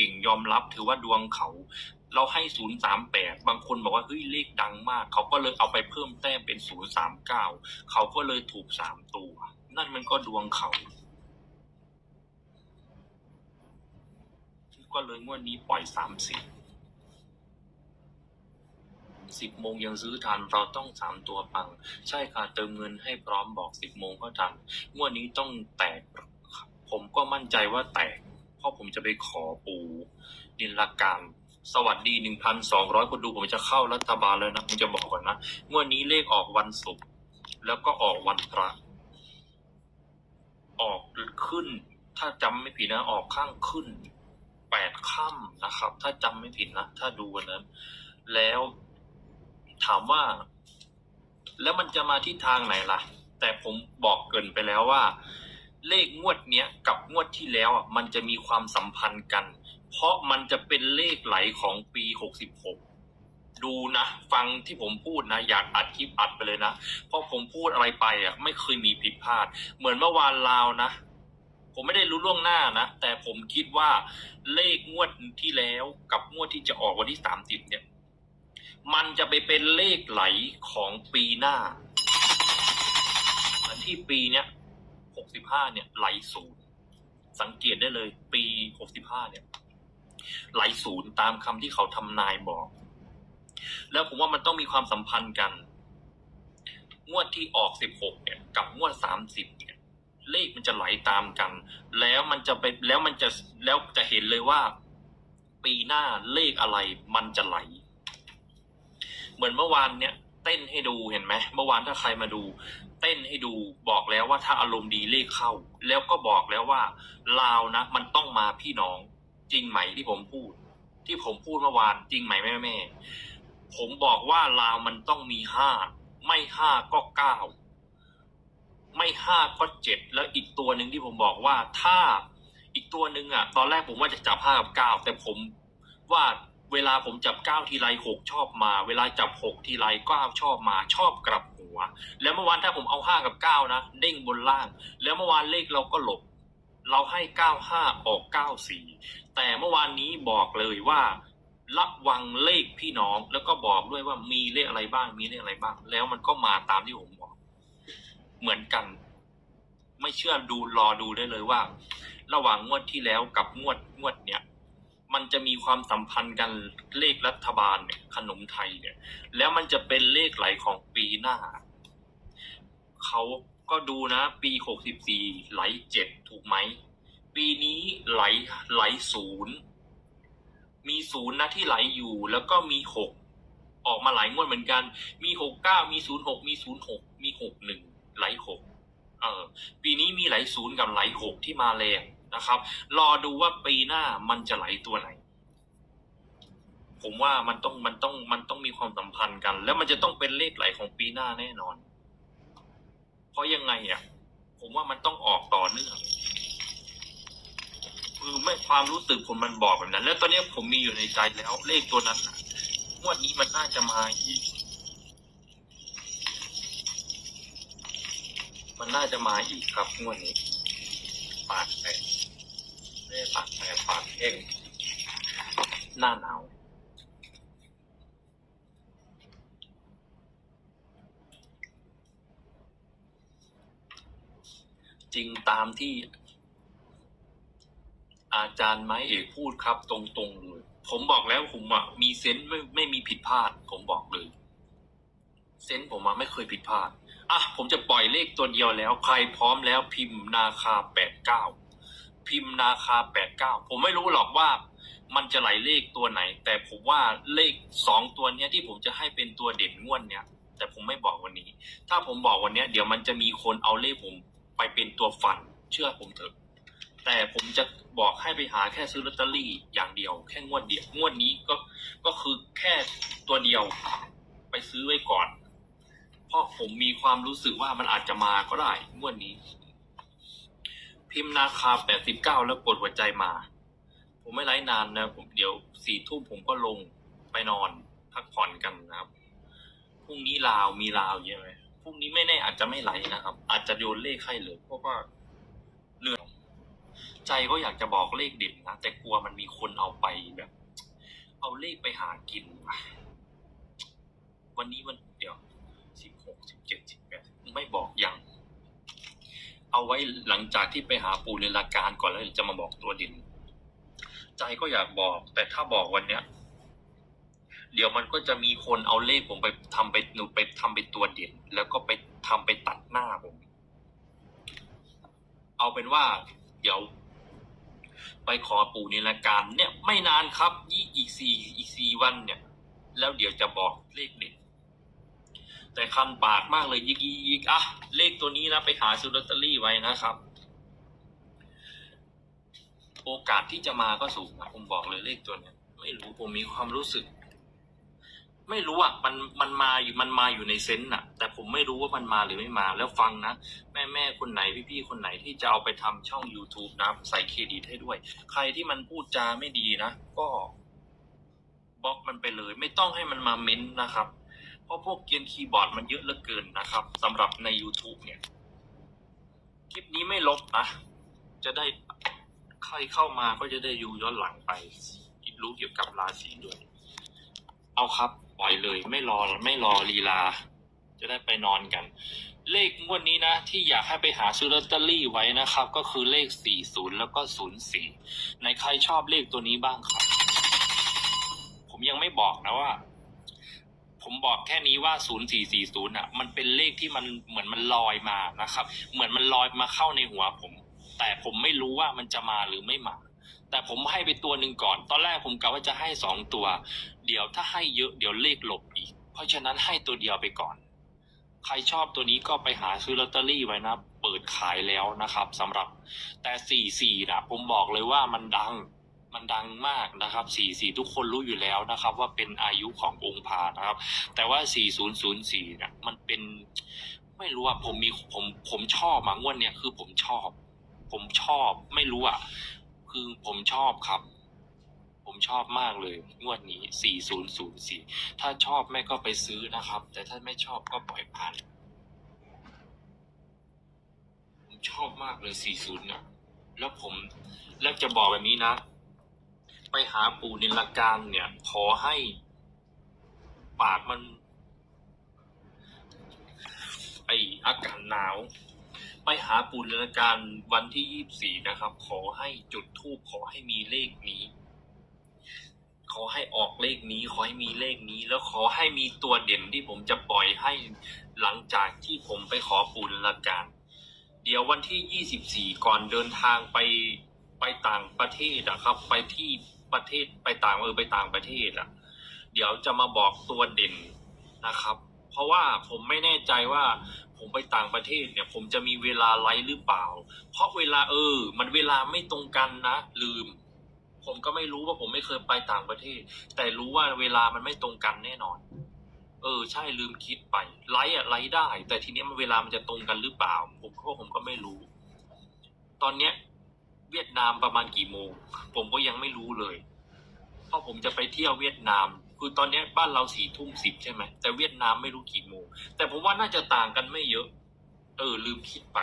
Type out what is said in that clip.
ก่งยอมรับ ถือว่าดวงเขา เราให้ศูนย์สามแปดบางคนบอกว่าเฮ้ยเลขดังมาก เขาก็เลยเอาไปเพิ่มแต้มเป็นศูนย์สามเก้าเขาก็เลยถูกสามตัว นั่นมันก็ดวงเขาก็เลยงวดนี้ปล่อยสามสิบสิบโมงยังซื้อทันเราต้องสามตัวปัง ใช่ค่ะเติมเงินให้พร้อมบอกสิบโมงก็ทันงวดนี้ต้องแตก ผมก็มั่นใจว่าแตก เพราะผมจะไปขอปูนิลการสวัสดีหนึ่งพันสองร้อยคนดูผมจะเข้ารัฐบาลแล้วนะผมจะบอกก่อนนะงวดนี้เลขออกวันศุกร์แล้วก็ออกวันพระ ออกขึ้น ถ้าจำไม่ผิดนะ ออกข้างขึ้นแปดค่ำนะครับ ถ้าจำไม่ผิดนะ ถ้าดูวันนั้น แล้วถามว่า แล้วมันจะมาที่ทางไหนล่ะ แต่ผมบอกเกินไปแล้วว่า เลขงวดเนี้ยกับงวดที่แล้วอะมันจะมีความสัมพันธ์กัน เพราะมันจะเป็นเลขไหลของปีหกสิบหกดูนะ ฟังที่ผมพูดนะ อยากอัดคลิปอัดไปเลยนะ เพราะผมพูดอะไรไปอะไม่เคยมีผิดพลาด เหมือนเมื่อวานลาวนะ ผมไม่ได้รู้ล่วงหน้านะ แต่ผมคิดว่าเลขงวดที่แล้วกับงวดที่จะออกวันที่สามสิบเนี่ย มันจะไปเป็นเลขไหลของปีหน้าที่ปีเนี้ย หกสิบห้าเนี่ยไหลศูนย์สังเกตได้เลย ปีหกสิบห้าเนี่ย ไหลศูนย์ตามคำที่เขาทำนายบอก แล้วผมว่ามันต้องมีความสัมพันธ์กัน งวดที่ออกสิบหกเนี่ย กับงวดสามสิบเนี่ย เลขมันจะไหลตามกัน แล้วมันจะไปแล้วมันจะแล้วจะเห็นเลยว่า ปีหน้าเลขอะไรมันจะไหล เหมือนเมื่อวานเนี่ยเต้นให้ดูเห็นไหมเมื่อวานถ้าใครมาดู เต้นให้ดูบอกแล้วว่าถ้าอารมณ์ดีเลขเข้า แล้วก็บอกแล้วว่าลาวนะ มันต้องมาพี่น้อง จริงไหมที่ผมพูด ที่ผมพูดเมื่อวานจริงไหมแม่แม่ผมบอกว่าลาวมันต้องมีห้าไม่ห้าก็เก้าไม่ห้าก็เจ็ดแล้วอีกตัวหนึ่งที่ผมบอกว่าถ้าอีกตัวหนึ่งอะ ตอนแรกผมว่าจะจับห้ากับเก้าแต่ผมว่าเวลาผมจับเก้าทีไรหกชอบมา เวลาจับหกทีไรเก้าชอบมาชอบกลับ หัว แล้วเมื่อวานถ้าผมเอาห้ากับเก้านะเด้งบนล่าง แล้วเมื่อวานเลขเราก็หลบ เราให้เก้าห้าออกเก้าสี่แต่เมื่อวานนี้บอกเลยว่าระวังเลขพี่น้อง แล้วก็บอกด้วยว่ามีเลขอะไรบ้างมีเลขอะไรบ้าง แล้วมันก็มาตามที่ผมบอก เหมือนกัน ไม่เชื่อดูรอดูได้เลยว่า ระหว่างงวดที่แล้วกับงวดงวดเนี้ย มันจะมีความสัมพันธ์กันเลขรัฐบาลเนี่ยขนมไทยเนี่ย แล้วมันจะเป็นเลขไหลของปีหน้า เขาก็ดูนะปีหกสิบสี่ไหลเจ็ดถูกไหม ปีนี้ไหลไหลศูนย์มีศูนย์นะที่ไหลอยู่แล้วก็มีหกออกมาหลายงวดเหมือนกัน มีหกเก้ามีศูนย์หกมีศูนย์หกมีหกหนึ่งไหลหกเออปีนี้มีไหลศูนย์กับไหลหกที่มาแรง นะครับ รอดูว่าปีหน้ามันจะไหลตัวไหน ผมว่ามันต้องมันต้องมันต้องมีความสัมพันธ์กัน แล้วมันจะต้องเป็นเลขไหลของปีหน้าแน่นอน เพราะยังไงอะ ผมว่ามันต้องออกต่อเนื่องคือไม่ความรู้สึกผมมันบอกแบบนั้น แล้วตอนนี้ผมมีอยู่ในใจแล้วเลขตัวนั้นน่ะงวดนี้มันน่าจะมาอีกมันน่าจะมาอีกครับงวดนี้ปากแตก ไม่ได้ปากแตกปากแห้งหน้าหนาวจริงตามที่อาจารย์ไม้เอกพูดครับ ตรงๆเลยผมบอกแล้วผมอะมีเซนส์ไม่ไม่มีผิดพลาด ผมบอกเลย เซนส์ผมอะไม่เคยผิดพลาดอะผมจะปล่อยเลขตัวเดียวแล้ว ใครพร้อมแล้วพิมพ์นาคาแปดเก้า พิมพ์นาคาแปดเก้าผมไม่รู้หรอกว่ามันจะไหลเลขตัวไหน แต่ผมว่าเลขสองตัวเนี้ยที่ผมจะให้เป็นตัวเด่นงวดเนี้ยแต่ผมไม่บอกวันนี้ ถ้าผมบอกวันเนี้ยเดี๋ยวมันจะมีคนเอาเลขผมไปเป็นตัวฟัน เชื่อผมเถอะ แต่ผมจะบอกให้ไปหาแค่ซื้อลอตเตอรี่อย่างเดียว แค่งวดเดียว งวดนี้ก็ ก็คือแค่ตัวเดียว ไปซื้อไว้ก่อน เพราะผมมีความรู้สึกว่ามันอาจจะมาก็ได้งวดนี้ พิมพ์นาคาแปดสิบเก้าแล้วกดหัวใจมา ผมไม่ไลฟ์นานนะผมเดี๋ยวสี่ทุ่มผมก็ลงไปนอนพักผ่อนกันนะครับพรุ่งนี้ลาวมีลาวเยอะไหมพรุ่งนี้ไม่แน่อาจจะไม่ไหลนะครับ อาจจะโยนเลขให้เลยเพราะว่าเรื่องใจก็อยากจะบอกเลขเด็ดนะแต่กลัวมันมีคนเอาไปแบบ เอาเลขไปหากินวันนี้มันเดียวสิบหกสิบเจ็ดสิบแปดไม่บอกยัง เอาไว้หลังจากที่ไปหาปูในราการก่อนแล้วจะมาบอกตัวเด่นใจก็อยากบอก แต่ถ้าบอกวันเนี้ย เดี๋ยวมันก็จะมีคนเอาเลขผมไปทำไปหนูไปทำเป็นตัวเด่นแล้วก็ไปทำไปตัดหน้าผม เอาเป็นว่า เดี๋ยว ไปขอปู่ในรการ เนี่ย ไม่นานครับยี่อีกสี่อีกสี่วันเนี่ย แล้วเดี๋ยวจะบอกเลขเด็ด แต่คันปากมากเลยยิกยิกอะเลขตัวนี้นะ ไปหาซื้อลอตเตอรี่ไว้นะครับ โอกาสที่จะมาก็สูงนะผมบอกเลยเลขตัวเนี้ย ไม่รู้ผมมีความรู้สึก ไม่รู้อะมันมันมาอยู่มันมาอยู่ในเซนต์น่ะ แต่ผมไม่รู้ว่ามันมาหรือไม่มา แล้วฟังนะแม่แม่คนไหนพี่พี่คนไหนที่จะเอาไปทำช่อง YouTube นะใส่เครดิตให้ด้วย ใครที่มันพูดจาไม่ดีนะก็บล็อกมันไปเลย ไม่ต้องให้มันมาเม้นต์นะครับ ราะพวกเกียนคีย์บอร์ดมันเยอะเหลือเกินนะครับสำหรับใน YouTube เนี่ย คลิปนี้ไม่ลบนะ จะได้ใครเข้ามาก็จะได้ดูย้อนหลังไปรู้เกี่ยวกับราศีด้วย เอาครับปล่อยเลยไม่รอไม่รอลีลา จะได้ไปนอนกัน เลขงวดนี้นะ ที่อยากให้ไปหาซื้อลอตเตอรี่ไว้นะครับ ก็คือเลข 40 แล้วก็ 04ในใครชอบเลขตัวนี้บ้างครับ ผมยังไม่บอกนะว่า ผมบอกแค่นี้ว่า 0440อะ มันเป็นเลขที่มันเหมือนมันลอยมานะครับ เหมือนมันลอยมาเข้าในหัวผม แต่ผมไม่รู้ว่ามันจะมาหรือไม่มา แต่ผมให้ไปตัวหนึ่งก่อน ตอนแรกผมกะว่าจะให้สองตัว เดี๋ยวถ้าให้เยอะเดี๋ยวเลขหลบอีก เพราะฉะนั้นให้ตัวเดียวไปก่อน ใครชอบตัวนี้ก็ไปหาซื้อลอตเตอรี่ไว้นะ เปิดขายแล้วนะครับสำหรับแต่สี่สี่นะผมบอกเลยว่ามันดัง มันดังมากนะครับสี่สี่ทุกคนรู้อยู่แล้วนะครับ ว่าเป็นอายุขององค์พานะครับ แต่ว่าสี่ศูนย์ศูนย์สี่นะมันเป็นไม่รู้อะผมมีผมผมชอบมางวดเนี้ยคือผมชอบ ผมชอบไม่รู้อะคือผมชอบครับ ผมชอบมากเลย งวดนี้ 4004 ถ้าชอบแม่ก็ไปซื้อนะครับ แต่ถ้าไม่ชอบก็ปล่อยผ่านผมชอบมากเลย 40เนี่ยแล้วผมแล้วจะบอกแบบนี้นะ ไปหาปู่นิลการเนี่ย ขอให้ ปากมัน ไออากาศหนาว ไปหาปู่นิลการวันที่24นะครับ ขอให้จุดทูปขอให้มีเลขนี้ ขอให้ออกเลขนี้ ขอให้มีเลขนี้ แล้วขอให้มีตัวเด่นที่ผมจะปล่อยให้หลังจากที่ผมไปขอปูนิลการเดี๋ยววันที่ 24 ก่อนเดินทางไปไปต่างประเทศอะครับ ไปที่ ประเทศไปต่างเออไปต่างประเทศอะเดี๋ยวจะมาบอกตัวเด่นนะครับ เพราะว่าผมไม่แน่ใจว่าผมไปต่างประเทศเนี่ย ผมจะมีเวลาไลฟ์หรือเปล่า เพราะเวลาเออ มันเวลาไม่ตรงกันนะ ลืม ผมก็ไม่รู้ว่าผมไม่เคยไปต่างประเทศ แต่รู้ว่าเวลามันไม่ตรงกันแน่นอน เออ ใช่ลืมคิดไปไลฟ์อะไลฟ์ได้ แต่ทีนี้มันเวลามันจะตรงกันหรือเปล่า ผมก็ผมก็ไม่รู้ ตอนเนี้ย เวียดนามประมาณกี่โมง ผมก็ยังไม่รู้เลย เพราะผมจะไปเที่ยวเวียดนาม คือตอนนี้บ้านเราสี่ทุ่มสิบใช่ไหมแต่เวียดนามไม่รู้กี่โมง แต่ผมว่าน่าจะต่างกันไม่เยอะ เออลืมคิดไป